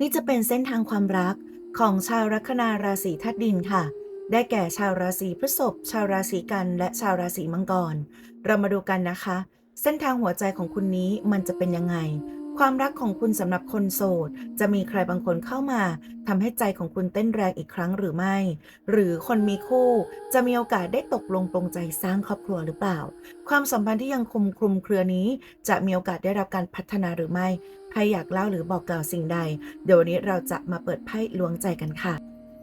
นี่จะเป็นเส้นทางความรักของชาวลัคนาราศีธาตุดินค่ะ ได้แก่ชาวราศีพฤษภชาวราศีกัน และชาวราศีมังกร เรามาดูกันนะคะ เส้นทางหัวใจของคุณนี้มันจะเป็นยังไง ความรักของคุณสำหรับคนโสด จะมีใครบางคนเข้ามาทำให้ใจของคุณเต้นแรงอีกครั้งหรือไม่ หรือคนมีคู่ จะมีโอกาสได้ตกลงปรงใจสร้างครอบครัวหรือเปล่า ความสัมพันธ์ที่ยังคุมคลุมเครือนี้ จะมีโอกาสได้รับการพัฒนาหรือไม่ใครอยากเล่าหรือบอกกล่าวสิ่งใด เดี๋ยววันนี้เราจะมาเปิดไพ่ล้วงใจกันค่ะ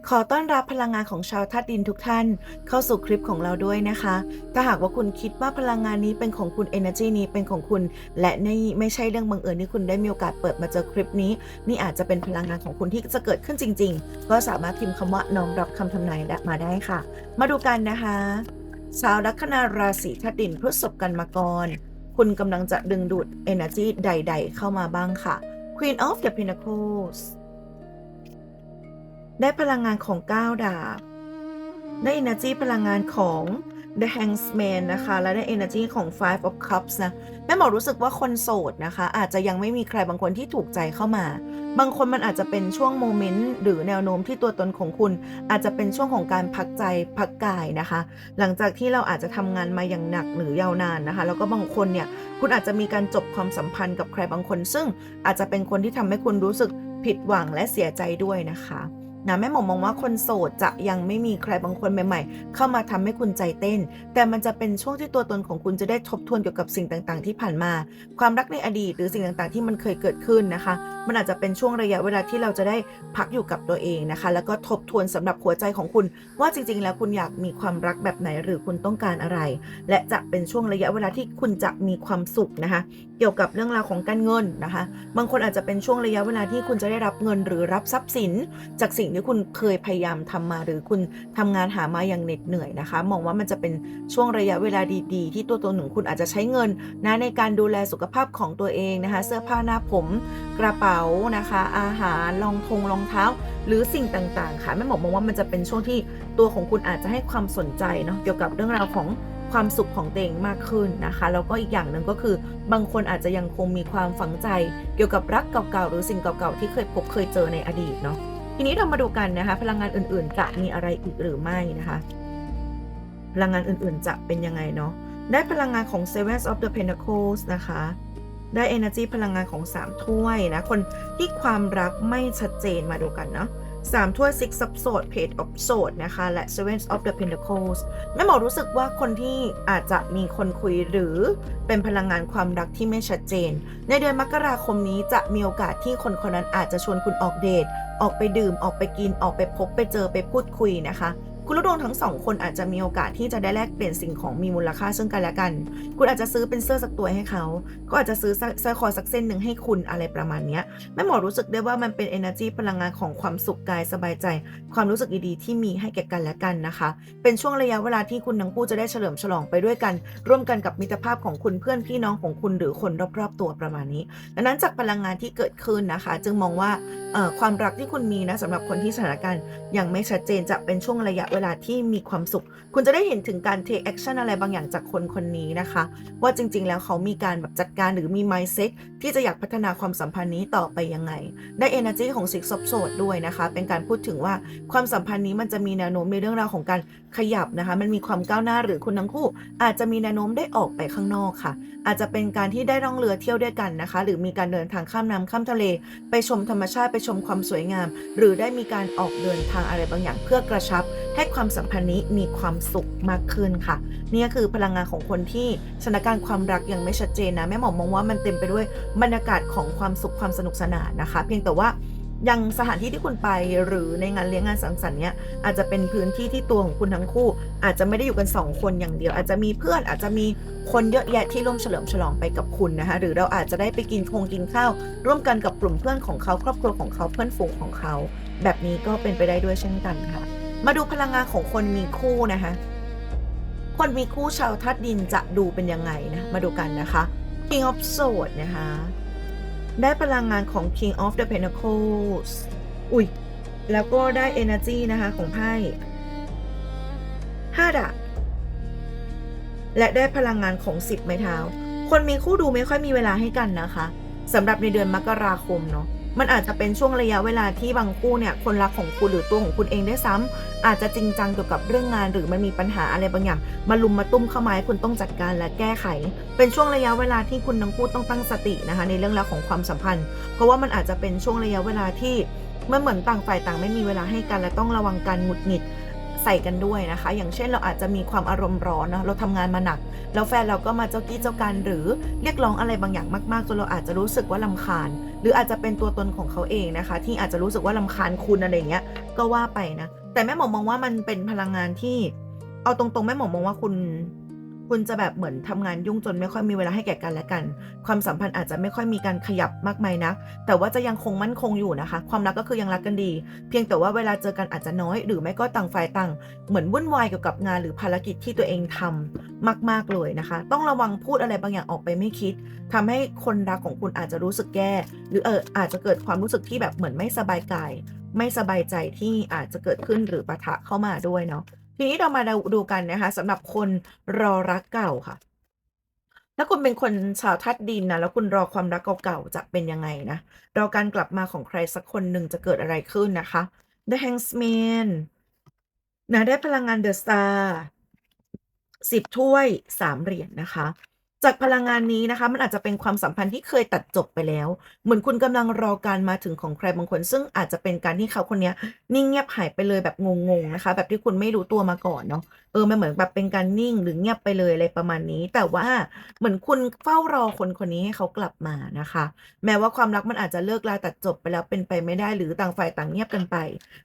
ขอต้อนรับพลังงานของชาวธาตุดินทุกท่าน เข้าสู่คลิปของเราด้วยนะคะ ถ้าหากว่าคุณคิดว่าพลังงานนี้เป็นของคุณ energy นี้เป็นของคุณ และนี่ไม่ใช่เรื่องบังเอิญที่คุณได้มีโอกาสเปิดมาเจอคลิปนี้ นี่อาจจะเป็นพลังงานของคุณที่จะเกิดขึ้นจริง ๆ ก็สามารถพิมพ์คำว่าน้อมรับคำทำนายมาได้ค่ะ มาดูกันนะคะชาวลัคนาราศีธาตุดินพฤษภกันมากร คุณกำลังจะดึงดูด energy ใด ๆ เข้ามาบ้างค่ะ Queen of the Pentacles ได้พลังงานของ 9 ดาบ ได้ energy พลังงานของ The Hangman นะคะ และได้ energy ของ Five of Cups นะ แม่หมอรู้สึกว่าคนโสดนะคะ อาจจะยังไม่มีใครบางคนที่ถูกใจเข้ามา บางคนมันอาจจะเป็นช่วงโมเมนต์หรือแนวโน้มที่ตัวตนของคุณ อาจจะเป็นช่วงของการพักใจพักกายนะคะ หลังจากที่เราอาจจะทำงานมาอย่างหนักหรือยาวนานนะคะ แล้วก็บางคนเนี่ย คุณอาจจะมีการจบความสัมพันธ์กับใครบางคน ซึ่งอาจจะเป็นคนที่ทำให้คุณรู้สึกผิดหวังและเสียใจด้วยนะคะ นะแม่หมอมองว่าคนโสดจะยังไม่มีใครบางคนใหม่ ๆ เข้ามาทำให้คุณใจเต้น แต่มันจะเป็นช่วงที่ตัวตนของคุณจะได้ทบทวนเกี่ยวกับสิ่งต่างๆ ที่ผ่านมา ความรักในอดีตหรือสิ่งต่างๆ ที่มันเคยเกิดขึ้นนะคะ มันอาจจะเป็นช่วงระยะเวลาที่เราจะได้พักอยู่กับตัวเองนะคะ แล้วก็ทบทวนสำหรับหัวใจของคุณ ว่าจริงๆ แล้วคุณอยากมีความรักแบบไหนหรือคุณต้องการอะไร และจะเป็นช่วงระยะเวลาที่คุณจะมีความสุขนะคะ เกี่ยวกับเรื่องราวของการเงินนะคะ บางคนอาจจะเป็นช่วงระยะเวลาที่คุณจะได้รับเงินหรือรับทรัพย์สินจากสิ่งที่คุณเคยพยายามทำมา หรือคุณทำงานหามาอย่างเหน็ดเหนื่อยนะคะ มองว่ามันจะเป็นช่วงระยะเวลาดีๆ ที่ตัวตนของคุณอาจจะใช้เงินนะในการดูแลสุขภาพของตัวเองนะคะ เสื้อผ้าหน้าผมกระเป๋านะคะ อาหารรองทงรองเท้า หรือสิ่งต่างๆ ค่ะแม่หมอมองว่ามันจะเป็นช่วงที่ตัวของคุณอาจจะให้ความสนใจเนาะเกี่ยวกับเรื่องราวของความสุขของตัวเองมากขึ้นนะคะ แล้วก็อีกอย่างหนึ่งก็คือบางคนอาจจะยังคงมีความฝังใจ เกี่ยวกับรักเก่าๆหรือสิ่งเก่าๆที่เคยพบเคยเจอในอดีตเนาะ ทีนี้เรามาดูกันนะคะ พลังงานอื่นๆ จะมีอะไรอีกหรือไม่นะคะ พลังงานอื่นๆ จะเป็นยังไงเนาะได้พลังงานของ Seven of the Pentacles นะคะ ได้ energy พลังงานของ 3 ถ้วยนะ คนที่ความรักไม่ชัดเจนมาดูกันเนาะสามถ้วย six of swords page of swords นะคะ และ seven of the pentacles แม่หมอรู้สึกว่าคนที่อาจจะมีคนคุยหรือเป็นพลังงานความรักที่ไม่ชัดเจน ในเดือนมกราคมนี้จะมีโอกาสที่คนคนนั้นอาจจะชวนคุณออกเดท ออกไปดื่มออกไปกินออกไปพบไปเจอไปพูดคุยนะคะ คุณลูกดวงทั้งสองคนอาจจะมีโอกาสที่จะได้แลกเปลี่ยนสิ่งของมีมูลค่าซึ่งกันและกัน คุณอาจจะซื้อเป็นเสื้อสักตัวให้เขา ก็อาจจะซื้อสร้อยคอสักเส้นหนึ่งให้คุณอะไรประมาณนี้แม่หมอรู้สึกได้ว่ามันเป็น energy พลังงานของความสุขกายสบายใจ ความรู้สึกดีๆที่มีให้แก่กันและกันนะคะ เป็นช่วงระยะเวลาที่คุณทั้งคู่จะได้เฉลิมฉลองไปด้วยกัน ร่วมกันกับมิตรภาพของคุณเพื่อนพี่น้องของคุณหรือคนรอบๆตัวประมาณนี้ดังนั้นจากพลังงานที่เกิดขึ้นนะคะ จึงมองว่าความรักที่คุณมีนะสำหรับคนที่สถานการณ์ยังไม่ชัดเจนจะเป็นช่วงระยะเวลาที่มีความสุข คุณจะได้เห็นถึงการ take action อะไรบางอย่างจากคนคนนี้นะคะ ว่าจริง ๆ แล้วเขามีการแบบจัดการหรือมี mindset ที่จะอยากพัฒนาความสัมพันธ์นี้ต่อไปยังไง ได้ energy ของ six of swords ด้วยนะคะ เป็นการพูดถึงว่าความสัมพันธ์นี้มันจะมีแนวโน้มในเรื่องราวของการขยับนะคะ มันมีความก้าวหน้าหรือคุณทั้งคู่ อาจจะมีแนวโน้มได้ออกไปข้างนอกค่ะ อาจจะเป็นการที่ได้ร่องเรือเที่ยวด้วยกันนะคะ หรือมีการเดินทางข้ามน้ำข้ามทะเล ไปชมธรรมชาติไปชมความสวยงาม หรือได้มีการออกเดินทางอะไรบางอย่างเพื่อกระชับ ให้ความสัมพันธ์นี้มีความสุขมากขึ้นค่ะ นี่ก็คือพลังงานของคนที่สถานการณ์ความรักยังไม่ชัดเจนนะแม่หมอมองว่ามันเต็มไปด้วยบรรยากาศของความสุขความสนุกสนานนะคะ เพียงแต่ว่ายังสถานที่ที่คุณไปหรือในงานเลี้ยงงานสังสรรค์เนี้ยอาจจะเป็นพื้นที่ที่ตัวของคุณทั้งคู่ อาจจะไม่ได้อยู่กัน 2 คนอย่างเดียว อาจจะมีเพื่อนอาจจะมีคนเยอะแยะที่ร่วมเฉลิมฉลองไปกับคุณนะคะหรือเราอาจจะได้ไปกินคงกินข้าว ร่วมกันกับกลุ่มเพื่อนของเขาครอบครัวของเขาเพื่อนฝูงของเขา แบบนี้ก็เป็นไปได้ด้วยเช่นกันค่ะ มาดูพลังงานของคนมีคู่นะคะ คนมีคู่ชาวธาตุดินจะดูเป็นยังไงนะ มาดูกันนะคะ King of Swords นะคะ ได้พลังงานของ King of the Pentacles อุ้ย แล้วก็ได้ Energy นะคะของไพ่ห้าดาบและได้พลังงานของ10ไม้เท้า คนมีคู่ดูไม่ค่อยมีเวลาให้กันนะคะสำหรับในเดือนมกราคมเนาะ มันอาจจะเป็นช่วงระยะเวลาที่บางคู่เนี่ยคนรักของคุณหรือตัวของคุณเองได้ซ้ำอาจจะจริงจังเกี่ยวกับเรื่องงาน หรือมันมีปัญหาอะไรบางอย่าง มาลุมมาตุ้มเข้ามาให้คุณต้องจัดการและแก้ไข เป็นช่วงระยะเวลาที่คุณทั้งคู่ต้องตั้งสตินะคะ ในเรื่องราวของความสัมพันธ์ เพราะว่ามันอาจจะเป็นช่วงระยะเวลาที่มันเหมือนต่างฝ่ายต่างไม่มีเวลาให้กันและต้องระวังการหงุดหงิด ใส่กันด้วยนะคะ อย่างเช่นเราอาจจะมีความอารมณ์ร้อนเนาะเราทำงานมาหนัก แล้วแฟนเราก็มาเจ้ากี้เจ้าการหรือเรียกร้องอะไรบางอย่างมากๆจนเราอาจจะรู้สึกว่าลำคาญ หรืออาจจะเป็นตัวตนของเขาเองนะคะ ที่อาจจะรู้สึกว่าลำคาญคุณอะไรเงี้ยก็ว่าไปนะแต่แม่หมอมองว่ามันเป็นพลังงานที่ เอาตรงๆแม่หมอมองว่าคุณ คุณจะแบบเหมือนทำงานยุ่งจนไม่ค่อยมีเวลาให้แก่กันและกัน ความสัมพันธ์อาจจะไม่ค่อยมีการขยับมากมายนัก แต่ว่าจะยังคงมั่นคงอยู่นะคะ ความรักก็คือยังรักกันดี เพียงแต่ว่าเวลาเจอกันอาจจะน้อย หรือไม่ก็ต่างฝ่ายต่าง เหมือนวุ่นวายเกี่ยวกับงานหรือภารกิจที่ตัวเองทำมาก ๆเลยนะคะ ต้องระวังพูดอะไรบางอย่างออกไปไม่คิดทำให้คนรักของคุณอาจจะรู้สึกแย่หรือเอออาจจะเกิดความรู้สึกที่แบบเหมือนไม่สบายกาย ไม่สบายใจที่อาจจะเกิดขึ้นหรือปะทะเข้ามาด้วยเนาะ ทีนี้เรามาดูดูกันนะคะสำหรับคนรอรักเก่าค่ะ ถ้าคุณเป็นคนชาวทัดดินนะแล้วคุณรอความรักเก่าๆจะเป็นยังไงนะรอการกลับมาของใครสักคนหนึ่งจะเกิดอะไรขึ้นนะคะ The Hangman นะได้พลังงาน The Star สิบถ้วยสามเหรียญนะคะ จากพลังงานนี้นะคะ มันอาจจะเป็นความสัมพันธ์ที่เคยตัดจบไปแล้ว เหมือนคุณกำลังรอการมาถึงของใครบางคน ซึ่งอาจจะเป็นการที่เขาคนนี้นิ่งเงียบหายไปเลยแบบงงๆนะคะ แบบที่คุณไม่รู้ตัวมาก่อนเนาะเออมันเหมือนแบบเป็นการนิ่งหรือเงียบไปเลยอะไรประมาณนี้ แต่ว่าเหมือนคุณเฝ้ารอคนคนนี้ให้เขากลับมานะคะ แม้ว่าความรักมันอาจจะเลิกลาตัดจบไปแล้วเป็นไปไม่ได้หรือต่างฝ่ายต่างเงียบกันไป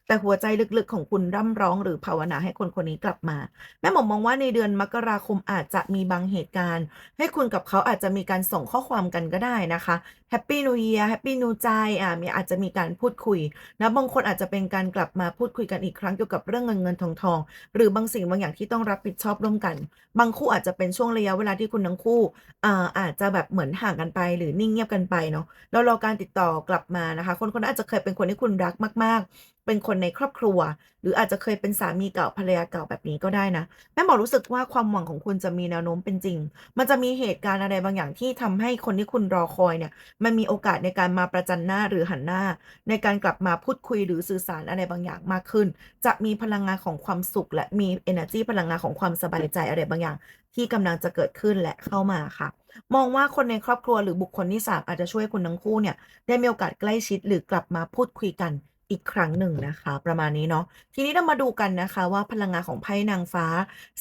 แต่หัวใจลึกๆของคุณร่ำร้องหรือภาวนาให้คนคนนี้กลับมา แม่หมอมองว่าในเดือนมกราคมอาจจะมีบางเหตุการณ์ ให้คุณกับเขาอาจจะมีการส่งข้อความกันก็ได้นะคะแฮปปี้นิวเ a ียร์แฮปปี้นิวใจอ่ามีอาจจะมีการพูดคุยนะบางคนอาจจะเป็นการกลับมาพูดคุยกันอีกครั้งเกี่ยวกับเรื่องเงินเงินทองทองหรือบางสิ่งบางอย่างที่ต้องรับผิดชอบร่วมกัน บางคู่อาจจะเป็นช่วงระยะเวลาที่คุณทั้งคู่อ่าอาจจะแบบเหมือนห่างกันไปหรือนิ่งเงียบกันไปเนาะแล้วรอการติดต่อกลับมานะคะ คนคนนั้นอาจจะเคยเป็นคนที่คุณรักมากเป็นคนในครอบครัว หรืออาจจะเคยเป็นสามีเก่าภรรยาเก่าแบบนี้ก็ได้นะ แม่หมอรู้สึกว่าความหวังของคุณจะมีแนวโน้มเป็นจริง มันจะมีเหตุการณ์อะไรบางอย่างที่ทำให้คนที่คุณรอคอยเนี่ย มันมีโอกาสในการมาประจันหน้าหรือหันหน้า ในการกลับมาพูดคุยหรือสื่อสารอะไรบางอย่างมากขึ้น จะมีพลังงานของความสุข และมี energy พลังงานของความสบายใจอะไรบางอย่าง ที่กำลังจะเกิดขึ้นและเข้ามาค่ะมองว่าคนในครอบครัวหรือบุคคลที่สามอาจจะช่วยคุณทั้งคู่เนี่ยได้มีโอกาสใกล้ชิดหรือกลับมาพูดคุยกัน อีกครั้งหนึ่งนะคะ ประมาณนี้เนาะทีนี้เรามาดูกันนะคะว่าพลังงานของไพ่นางฟ้า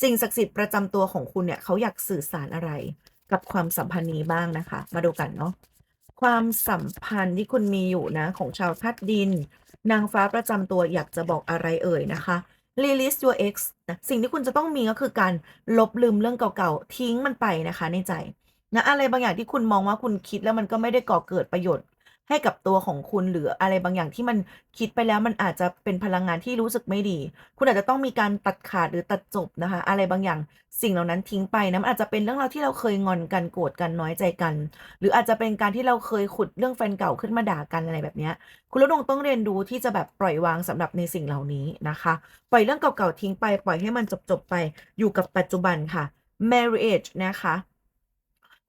สิ่งศักดิ์สิทธิ์ประจำตัวของคุณเนี่ยเขาอยากสื่อสารอะไร กับความสัมพันธ์นี้บ้างนะคะ มาดูกันเนาะความสัมพันธ์ที่คุณมีอยู่นะของชาวธาตุดิน นางฟ้าประจำตัวอยากจะบอกอะไรเอ่ยนะคะ release your ex นะสิ่งที่คุณจะต้องมีก็คือการลบลืมเรื่องเก่าๆ ทิ้งมันไปนะคะในใจนะอะไรบางอย่างที่คุณมองว่าคุณคิดแล้วมันก็ไม่ได้ก่อเกิดประโยชน์ ให้กับตัวของคุณหรืออะไรบางอย่างที่มันคิดไปแล้วมันอาจจะเป็นพลังงานที่รู้สึกไม่ดี คุณอาจจะต้องมีการตัดขาดหรือตัดจบนะคะ อะไรบางอย่างสิ่งเหล่านั้นทิ้งไปนะมันอาจจะเป็นเรื่องราวที่เราเคยงอนกันโกรธกันน้อยใจกัน หรืออาจจะเป็นการที่เราเคยขุดเรื่องแฟนเก่าขึ้นมาด่ากันอะไรแบบนี้คุณลูกดวงต้องเรียนรู้ที่จะแบบปล่อยวางสำหรับในสิ่งเหล่านี้นะคะ ปล่อยเรื่องเก่าๆทิ้งไป ปล่อยให้มันจบๆไปอยู่กับปัจจุบันค่ะ marriage นะคะ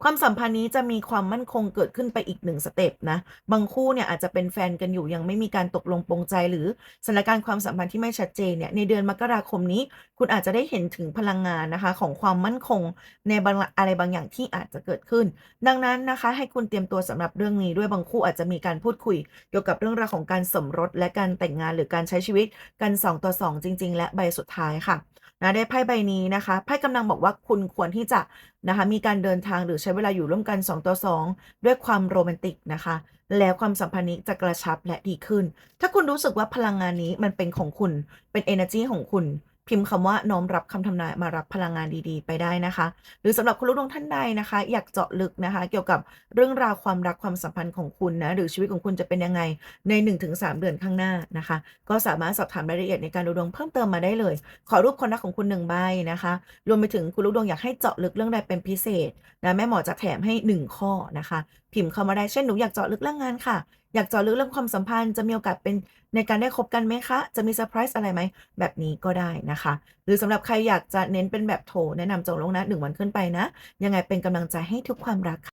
ความสัมพันธ์นี้จะมีความมั่นคงเกิดขึ้นไปอีกหนึ่งสเต็ปนะ บางคู่เนี่ยอาจจะเป็นแฟนกันอยู่ยังไม่มีการตกลงปรงใจ หรือสถานการณ์ความสัมพันธ์ที่ไม่ชัดเจนเนี่ยในเดือนมกราคมนี้ คุณอาจจะได้เห็นถึงพลังงานนะคะของความมั่นคงในบางอะไรบางอย่างที่อาจจะเกิดขึ้น ดังนั้นนะคะ ให้คุณเตรียมตัวสำหรับเรื่องนี้ด้วยบางคู่อาจจะมีการพูดคุย เกี่ยวกับเรื่องราวของการสมรสและการแต่งงานหรือการใช้ชีวิตกันสองต่อสองจริง ๆ และใบสุดท้ายค่ะ นะได้ไพ่ใบนี้นะคะไพ่กำลังบอกว่าคุณควรที่จะนะคะมีการเดินทางหรือใช้เวลาอยู่ร่วมกัน 2 ต่อ 2 ด้วยความโรแมนติกนะคะ แล้วความสัมพันธ์นี้จะกระชับและดีขึ้น ถ้าคุณรู้สึกว่าพลังงานนี้มันเป็นของคุณเป็น energy ของคุณ พิมพ์คำว่าน้อมรับคำทำนายมารับพลังงานดีๆ ไปได้นะคะ หรือสำหรับคุณลูกดวงท่านใดนะคะ อยากเจาะลึกนะคะ เกี่ยวกับเรื่องราวความรักความสัมพันธ์ของคุณนะหรือชีวิตของคุณจะเป็นยังไงใน 1-3 เดือนข้างหน้านะคะ ก็สามารถสอบถามรายละเอียดในการดูดวงเพิ่มเติมมาได้เลย ขอรูปคนรักของคุณหนึ่งใบนะคะ รวมไปถึงคุณลูกดวงอยากให้เจาะลึกเรื่องใดเป็นพิเศษนะแม่หมอจะแถมให้ 1 ข้อนะคะ พิมพ์เข้ามาได้เช่นหนูอยากเจาะลึกเรื่องงานค่ะ อยากเจาะลึกเรื่องความสัมพันธ์จะมีโอกาสเป็นในการได้คบกันไหมคะ จะมีเซอร์ไพรส์อะไรไหม แบบนี้ก็ได้นะคะ หรือสำหรับใครอยากจะเน้นเป็นแบบโถแนะนำจองล่วงหน้า1วันขึ้นไปนะ ยังไงเป็นกำลังใจให้ทุกความรักค่ะ